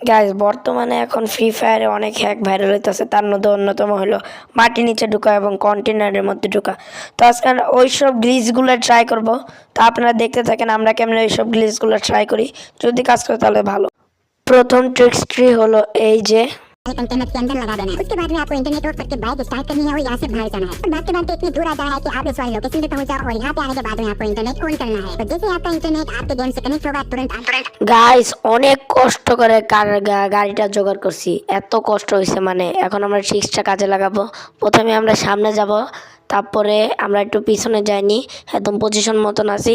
Guys বর্তমানে এখন free ফায়ারে অনেক হ্যাক ভাইরাল হইতেছে। তার মধ্যে অন্যতম হলো মাটি নিচে ঢুকা এবং কন্টেনারের মধ্যে ঢুকা। তো আজকে আমরা ওইসব গ্লিচগুলো ট্রাই করব। তা আপনারা দেখতে থাকেন আমরা কেমন ওইসব গ্লিচগুলো ট্রাই করি। যদি কাজ করে তাহলে ভালো। প্রথম ট্রিক্সটি হলো এই যে कंटेनर के अंदर लगा देना है उसके बाद में आपको इंटरनेट ऑफ करके बाइक स्टार्ट करनी है और यहाँ से बाहर जाना है और भागते भागते इतनी दूर आ जाना है कि आप इस वाली लोकेशन पे पहुंच जाओ और यहाँ पे आने के बाद में आपको इंटरनेट ऑन करना है तो जैसे ही आपका इंटरनेट आपके गेम से कनेक्ट होगा तुरंत आप तुरंत গাইস অনেক কষ্ট করে কার- গা- গাড়িটা জোগাড় করছি এত কষ্ট হয়েছে মানে এখন আমরা ট্রিক্সটা কাজে লাগাবো প্রথমে আমরা সামনে যাব তারপরে আমরা একটু পিছনে যাইনি, একদম পজিশন মতন আছি।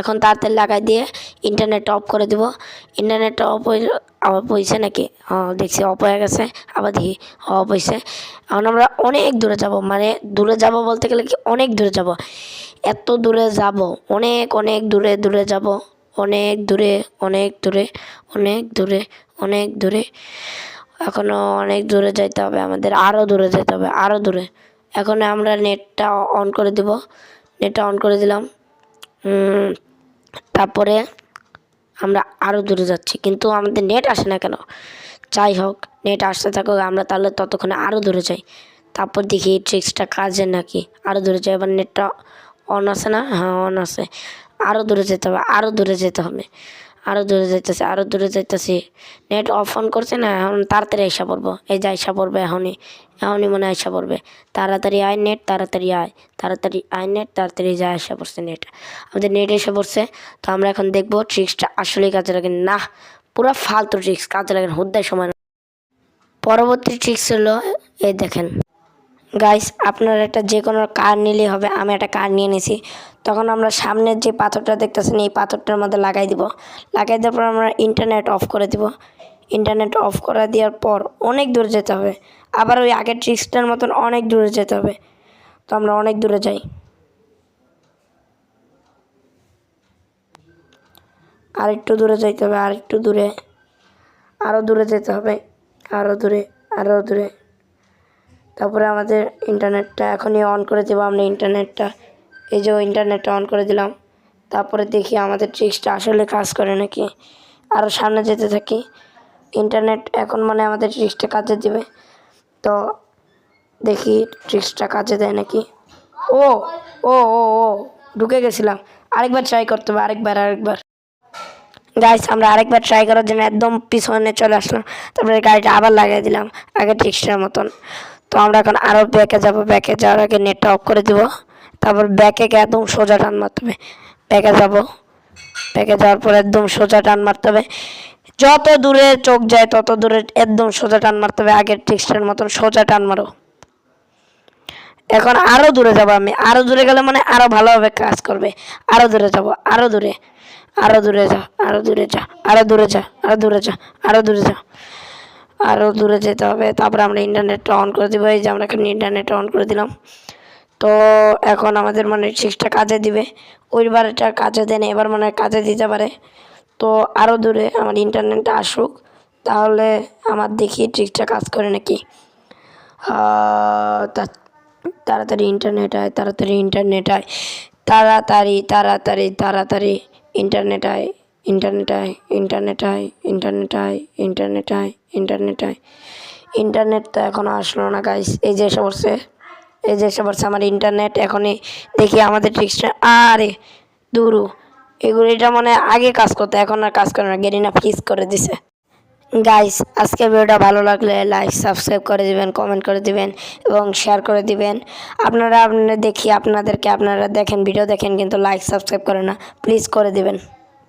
এখন তাড়াতাড়ি লাগাই দিয়ে ইন্টারনেট অফ করে দিব। ইন্টারনেটটা অফ হয়ে আবার হয়েছে নাকি? দেখছি অফ হয়ে গেছে, আবার দেখি অফ হয়েছে এখন আমরা অনেক দূরে যাব মানে দূরে যাব বলতে গেলে কি অনেক দূরে যাব। এত দূরে যাব, অনেক অনেক দূরে দূরে যাব, অনেক দূরে অনেক দূরে অনেক দূরে অনেক দূরে। এখনও অনেক দূরে যাইতে হবে, আমাদের আরও দূরে যেতে হবে আরও দূরে। এখন আমরা নেটটা অন করে দিব। নেটটা অন করে দিলাম। তারপরে আমরা আরও দূরে যাচ্ছি। কিন্তু আমাদের নেট আসে না কেন? যাই হোক, নেট আসতে থাকুক, আমরা তাহলে ততক্ষণে আরও দূরে যাই। তারপর দেখি এই ট্রিক্সটা কাজের নাকি? আরও দূরে যাই, এবার নেটটা অন আছে না? হ্যাঁ অন আছে। আরও দূরে যেতে হবে আরও দূরে যেতে হবে। আরও দূরে যাইতেছে আরও দূরে যাইতেছি। নেট অফ অন করছে না, এখন তাড়াতাড়ি আইসা পড়ব। এই যে আইসা পড়বে এখনই এখনই মনে আইসা পড়বে। তাড়াতাড়ি আয় নেট তাড়াতাড়ি আয় তাড়াতাড়ি আয় নেট তাড়াতাড়ি যা আইসা পড়ছে নেট আমাদের নেট এসে পড়ছে, তো আমরা এখন দেখব ট্রিক্সটা আসলেই কাজে লাগে। না পুরো ফালতু ট্রিক্স কাজে লাগে হুদ্দায় সময়। পরবর্তী ট্রিক্স হলো, এই দেখেন। গাইস আপনার একটা যে কোনো কার নিলেই হবে, আমি একটা কার নিয়ে নিয়েছি তখন আমরা সামনের যে পাথরটা দেখতেছেন, এই পাথরটার মধ্যে লাগাই দিব। লাগাই দেওয়ার পর আমরা ইন্টারনেট অফ করে দিব। ইন্টারনেট অফ করে দেওয়ার পর অনেক দূরে যেতে হবে। আবার ওই আগের ট্রিক্সটার মতন অনেক দূরে যেতে হবে। তো আমরা অনেক দূরে যাই। আর একটু দূরে যাইতে হবে আর একটু দূরে। আরও দূরে যেতে হবে আরও দূরে আরও দূরে। তারপরে আমাদের ইন্টারনেটটা এখনই অন করে দেবো, আমরা ইন্টারনেটটা, এই যে ইন্টারনেটটা অন করে দিলাম। তারপরে দেখি আমাদের ট্রিক্সটা আসলে কাজ করে নাকি। আরও সামনে যেতে থাকি। ইন্টারনেট এখন মানে আমাদের ট্রিক্সটা কাজে দিবে। তো দেখি ট্রিক্সটা কাজে দেয় নাকি। ও ও ও ও, ঢুকে গেছিলাম। আরেকবার ট্রাই করতে হবে, আরেকবার আরেকবার। গাইস আমরা আরেকবার ট্রাই করার জন্য একদম পিছনে চলে আসলাম। তারপরে গাড়িটা আবার লাগিয়ে দিলাম, আগে ট্রিক্সটার মতন। তো আমরা এখন আরও ব্যাকে যাব ব্যাকে যাওয়ার আগে নেটটা অফ করে দিব। তারপর ব্যাকে গিয়ে একদম সোজা টান মারতে হবে। ব্যাকে যাব। ব্যাকে যাওয়ার পর একদম সোজা টান মারতে হবে। যত দূরে চোখ যায়, তত দূরে একদম সোজা টান মারতে হবে। আগের ট্রিক্সটার মতন সোজা টান মারো। এখন আরও দূরে যাব আমি। আরও দূরে গেলে মানে আরও ভালোভাবে কাজ করবে। আরও দূরে যাব আরও দূরে। আরও দূরে যা আরও দূরে যা আরও দূরে যা আরও দূরে যা আরও দূরে যা। আরও দূরে যেতে হবে। তারপরে আমরা ইন্টারনেটটা অন করে দেবো। এই যে আমরা এখন ইন্টারনেটটা অন করে দিলাম। তো এখন আমাদের মানে ট্রিক্সটা কাজে দিবে। ওইবার এটা কাজে দেন, এবার মানে কাজে দিতে পারে। তো আরও দূরে আমার ইন্টারনেটটা আসুক, তাহলে আমার দেখি ট্রিক্সটা কাজ করে নাকি। তাড়াতাড়ি ইন্টারনেট আয়, তাড়াতাড়ি ইন্টারনেট আয়। তাড়াতাড়ি তাড়াতাড়ি তাড়াতাড়ি ইন্টারনেট আয়। ইন্টারনেট আয় ইন্টারনেট আয় ইন্টারনেট আয় ইন্টারনেট আয় ইন্টারনেট আয় ইন্টারনেট তো এখনও আসলো না গাইস এই যে এসে পড়ছে, এই যে এসে পড়ছে আমার ইন্টারনেট, এখনই দেখি আমাদের ট্রিক্সটা আরে, দূরু, এগুলো এটা মানে আগে কাজ করতো, এখন আর কাজ করে না, গেরিনা ফিস করে দিছে। গাইস আজকের ভিডিওটা ভালো লাগলে লাইক সাবস্ক্রাইব করে দিবেন কমেন্ট করে দিবেন এবং শেয়ার করে দিবেন। আপনারা আপনারা দেখি, আপনাদেরকে আপনারা দেখেন ভিডিও দেখেন, কিন্তু লাইক সাবস্ক্রাইব করে না প্লিজ করে দিবেন।